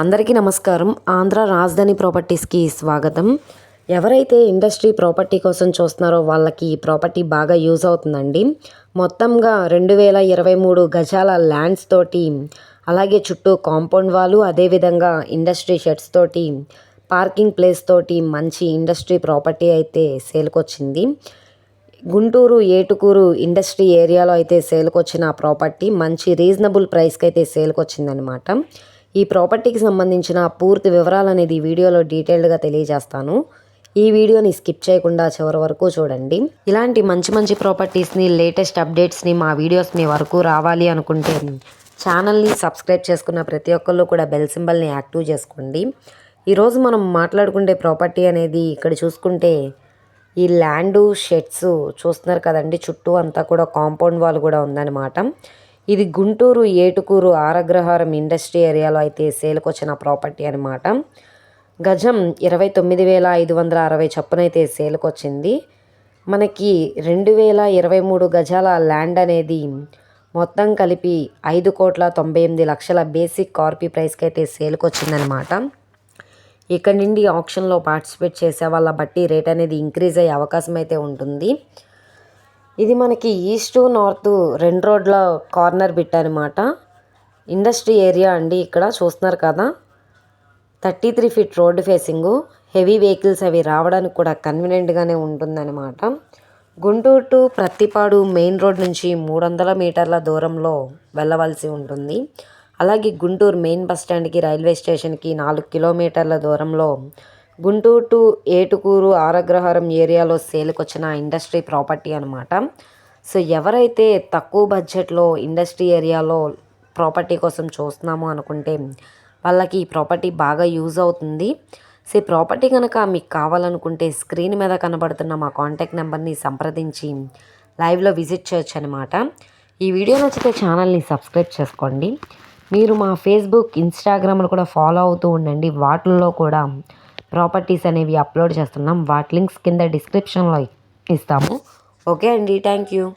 అందరికీ నమస్కారం. ఆంధ్ర రాజధాని ప్రాపర్టీస్కి స్వాగతం. ఎవరైతే ఇండస్ట్రీ ప్రాపర్టీ కోసం చూస్తున్నారో వాళ్ళకి ఈ ప్రాపర్టీ బాగా యూజ్ అవుతుందండి. మొత్తంగా రెండు వేల ఇరవై మూడు గజాల ల్యాండ్స్ తోటి అలాగే చుట్టూ కాంపౌండ్ వాళ్ళు అదేవిధంగా ఇండస్ట్రీ షెడ్స్ తోటి పార్కింగ్ ప్లేస్ తోటి మంచి ఇండస్ట్రీ ప్రాపర్టీ అయితే సేల్కొచ్చింది. గుంటూరు ఏటుకూరు ఇండస్ట్రీ ఏరియాలో అయితే సేల్కొచ్చిన ఆ ప్రాపర్టీ మంచి రీజనబుల్ ప్రైస్కి అయితే సేల్కొచ్చిందనమాట ఈ ప్రాపర్టీకి సంబంధించిన పూర్తి వివరాలు అనేది ఈ వీడియోలో డీటెయిల్డ్గా తెలియజేస్తాను. ఈ వీడియోని స్కిప్ చేయకుండా చివరి వరకు చూడండి. ఇలాంటి మంచి మంచి ప్రాపర్టీస్ని లేటెస్ట్ అప్డేట్స్ని మా వీడియోస్ మీ వరకు రావాలి అనుకుంటే ఛానల్ని సబ్స్క్రైబ్ చేసుకున్న ప్రతి ఒక్కళ్ళు కూడా బెల్ సింబల్ని యాక్టివ్ చేసుకోండి. ఈరోజు మనం మాట్లాడుకుంటే ప్రాపర్టీ అనేది ఇక్కడ చూసుకుంటే ఈ ల్యాండు షెడ్స్ చూస్తున్నారు కదండి. చుట్టూ అంతా కూడా కాంపౌండ్ వాల్ కూడా ఉందన్నమాట. ఇది గుంటూరు ఏటుకూరు ఆరగ్రహారం ఇండస్ట్రీ ఏరియాలో అయితే సేల్కి వచ్చిన ప్రాపర్టీ అనమాట గజం ఇరవై తొమ్మిది వేల ఐదు వందల అరవై చొప్పున అయితే సేల్కి వచ్చింది మనకి రెండు వేల ఇరవై మూడు గజాల ల్యాండ్ అనేది మొత్తం కలిపి ఐదు కోట్ల తొంభై ఎనిమిది లక్షల బేసిక్ కార్పీ ప్రైస్కి అయితే సేల్కి వచ్చిందనమాట ఇక్కడ నుండి ఆప్షన్లో పార్టిసిపేట్ చేసే వాళ్ళ బట్టి రేట్ అనేది ఇంక్రీజ్ అయ్యే అవకాశం అయితే ఉంటుంది. ఇది మనకి ఈస్ట్ నార్త్ రెండు రోడ్ల కార్నర్ బిట్ అనమాట ఇండస్ట్రీ ఏరియా అండి ఇక్కడ చూస్తున్నారు కదా. Thirty three feet road facing. Heavy vehicles అవి రావడానికి కూడా కన్వీనియంట్గానే ఉంటుందన్నమాట. Guntur to Prathipadu main road నుంచి మూడు వందల మీటర్ల దూరంలో వెళ్ళవలసి ఉంటుంది. అలాగే గుంటూరు మెయిన్ బస్ స్టాండ్కి రైల్వే స్టేషన్కి నాలుగు కిలోమీటర్ల దూరంలో గుంటూరు టు ఏటుకూరు ఆరగ్రహారం ఏరియాలో సేల్కి వచ్చిన ఇండస్ట్రీ ప్రాపర్టీ అనమాట సో ఎవరైతే తక్కువ బడ్జెట్లో ఇండస్ట్రీ ఏరియాలో ప్రాపర్టీ కోసం చూస్తున్నాము అనుకుంటే వాళ్ళకి ఈ ప్రాపర్టీ బాగా యూజ్ అవుతుంది. సో ఈ ప్రాపర్టీ కనుక మీకు కావాలనుకుంటే స్క్రీన్ మీద కనబడుతున్న మా కాంటాక్ట్ నెంబర్ని సంప్రదించి లైవ్లో విజిట్ చేయొచ్చు అనమాట ఈ వీడియో నచ్చితే ఛానల్ని సబ్స్క్రైబ్ చేసుకోండి. మీరు మా ఫేస్బుక్ ఇన్స్టాగ్రామ్లు కూడా ఫాలో అవుతూ ఉండండి. వాటిల్లో కూడా ప్రాపర్టీస్ అనేవి అప్లోడ్ చేస్తున్నాం. వాటి లింక్స్ కింద డిస్క్రిప్షన్లో ఇస్తాము. ఓకే అండి. Thank you.